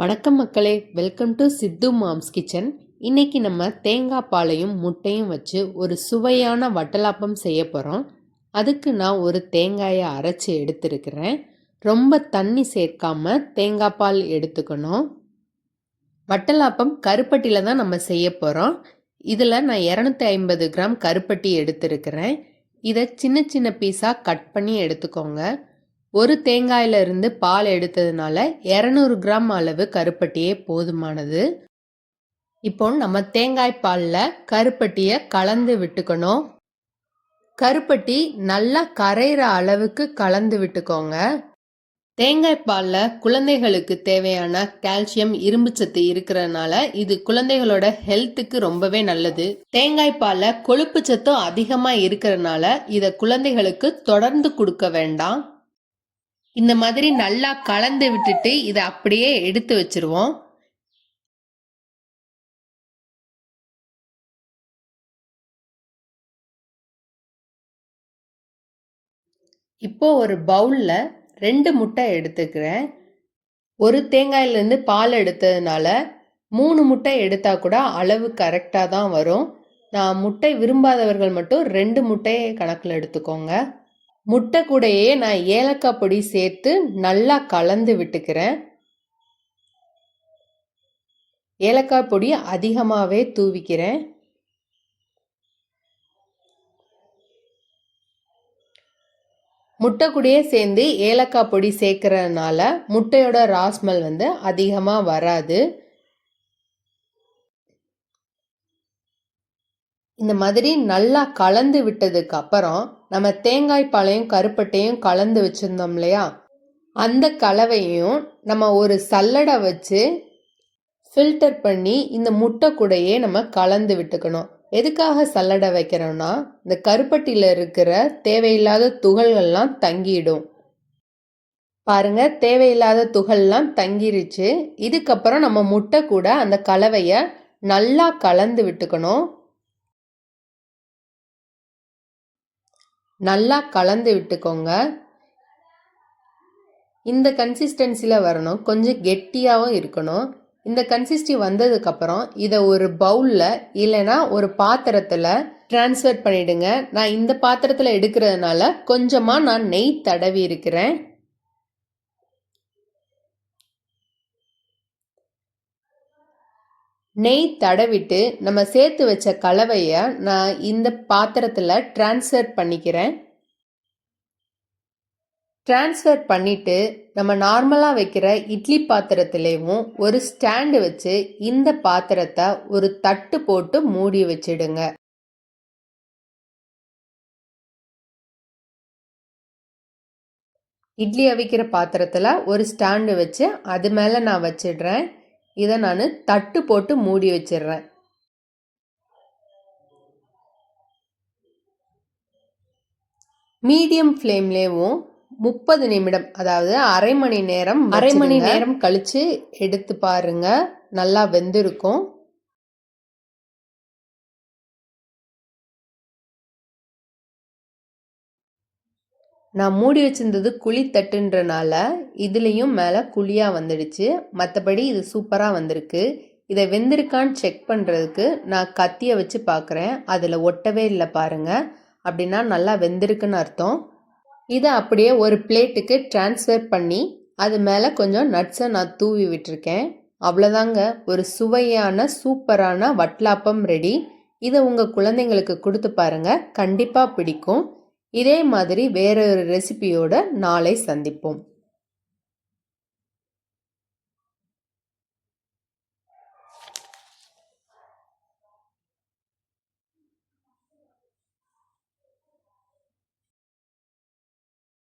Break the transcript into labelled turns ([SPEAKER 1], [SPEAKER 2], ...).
[SPEAKER 1] வணக்கம் மக்களே welcome to Sithu mom's kitchen. இன்னைக்கு நம்ம தேங்காய் பாலையும் முட்டையும் வச்சு ஒரு சுவையான வட்டலாப்பம் செய்ய போகிறோம் அதுக்கு நான் ஒரு தேங்காயை அரைச்சி எடுத்துருக்கிறேன். ரொம்ப தண்ணி சேர்க்காம தேங்காய் பால் எடுத்துக்கணும். வட்டலாப்பம் கருப்பட்டியில் தான் நம்ம செய்ய போகிறோம் இதில் நான் இரநூத்தி ஐம்பது கிராம் கருப்பட்டி எடுத்துருக்கிறேன். இதை சின்ன சின்ன பீஸாக கட் பண்ணி எடுத்துக்கோங்க. ஒரு தேங்காயில இருந்து பால் எடுத்ததுனால இரநூறு கிராம் அளவு கருப்பட்டியே போதுமானது. இப்போ நம்ம தேங்காய் பாலில் கருப்பட்டியை கலந்து விட்டுக்கணும். கருப்பட்டி நல்லா கரையிற அளவுக்கு கலந்து விட்டுக்கோங்க. தேங்காய் பாலில் குழந்தைகளுக்கு தேவையான கால்சியம் இரும்பு சத்து இருக்கிறதுனால இது குழந்தைகளோட ஹெல்த்துக்கு ரொம்பவே நல்லது. தேங்காய் பாலில் கொழுப்பு சத்தும் அதிகமாக இருக்கிறதுனால இதை குழந்தைகளுக்கு தொடர்ந்து கொடுக்க வேண்டாம். இந்த மாதிரி நல்லா கலந்து விட்டுட்டு இதை அப்படியே எடுத்து வச்சிருவோம். இப்போ ஒரு பவுலில் ரெண்டு முட்டை எடுத்துக்கிறேன். ஒரு தேங்காயிலேருந்து பால் எடுத்ததுனால மூணு முட்டை எடுத்தால் கூட அளவு கரெக்டாக தான் வரும். நான் முட்டை விரும்பாதவர்கள் மட்டும் ரெண்டு முட்டையை கணக்கில் எடுத்துக்கோங்க. முட்டை கூடையே நான் ஏலக்காய் பொடி சேர்த்து நல்லா கலந்து விட்டுக்கிறேன். ஏலக்காய் பொடி அதிகமாகவே தூவிக்கிறேன். முட்டை கூடயே சேர்ந்து ஏலக்காய் பொடி சேர்க்கறதுனால முட்டையோட ராஸ்மல் வந்து அதிகமாக வராது. இந்த மாதிரி நல்லா கலந்து விட்டதுக்கு அப்புறம் நம்ம தேங்காய் பாலையும் கருப்பட்டையும் கலந்து வச்சுருந்தோம் இல்லையா? அந்த கலவையும் நம்ம ஒரு சல்லடை வச்சு ஃபில்டர் பண்ணி இந்த முட்டை கூடையே நம்ம கலந்து விட்டுக்கணும். எதுக்காக சல்லடை வைக்கிறோம்னா இந்த கருப்பட்டியில் இருக்கிற தேவையில்லாத துகள்கள்லாம் தங்கிடும். பாருங்க தேவையில்லாத துகள்லாம் தங்கிருச்சு. இதுக்கப்புறம் நம்ம முட்டை கூட அந்த கலவையை நல்லா கலந்து விட்டுக்கணும். நல்லா கலந்து விட்டுக்கோங்க. இந்த கன்சிஸ்டன்சியில் வரணும். கொஞ்சம் கெட்டியாகவும் இருக்கணும். இந்த கன்சிஸ்டி வந்ததுக்கப்புறம் இதை ஒரு பவுலில் இல்லைன்னா ஒரு பாத்திரத்தில் ட்ரான்ஸ்ஃபர் பண்ணிவிடுங்க நான் இந்த பாத்திரத்தில் எடுக்கிறதுனால கொஞ்சமாக நான் நெய் தடவி இருக்கிறேன். நெய் தடவிட்டு நம்ம சேர்த்து வச்ச கலவையை நான் இந்த பாத்திரத்தில் ட்ரான்ஸ்ஃபர் பண்ணிக்கிறேன். ட்ரான்ஸ்ஃபர் பண்ணிவிட்டு நம்ம நார்மலாக வைக்கிற இட்லி பாத்திரத்துலேயும் ஒரு ஸ்டாண்டு வச்சு இந்த பாத்திரத்தை ஒரு தட்டு போட்டு மூடி வச்சிடுங்க. இட்லி அவிக்கிற பாத்திரத்தில் ஒரு ஸ்டாண்டு வச்சு அது மேலே நான் வச்சிடுறேன். இதை நான் தட்டு போட்டு மூடி வச்சிடுறேன் மீடியம் ஃப்ளேம்லேயும் முப்பது நிமிடம் அதாவது அரை மணி நேரம் அரை மணி நேரம் கழித்து எடுத்து பாருங்க. நல்லா வெந்திருக்கும். நான் மூடி வச்சிருந்தது குழி தட்டுன்றனால இதுலேயும் மேலே குழியாக வந்துடுச்சு. மற்றபடி இது சூப்பராக வந்திருக்கு. இதை வெந்திருக்கான்னு செக் பண்ணுறதுக்கு நான் கத்தியை வச்சு பார்க்குறேன் அதில் ஒட்டவே இல்லை பாருங்கள் அப்படின்னா நல்லா வெந்திருக்குன்னு அர்த்தம். இதை அப்படியே ஒரு பிளேட்டுக்கு டிரான்ஸ்ஃபர் பண்ணி அது மேலே கொஞ்சம் நட்ஸை நான் தூவி விட்டுருக்கேன். அவ்வளோதாங்க ஒரு சுவையான சூப்பரான வட்லாப்பம் ரெடி. இதை உங்கள் குழந்தைங்களுக்கு கொடுத்து பாருங்கள் கண்டிப்பாக பிடிக்கும். இதே மாதிரி வேறொரு ரெசிபியோட நாளை சந்திப்போம்.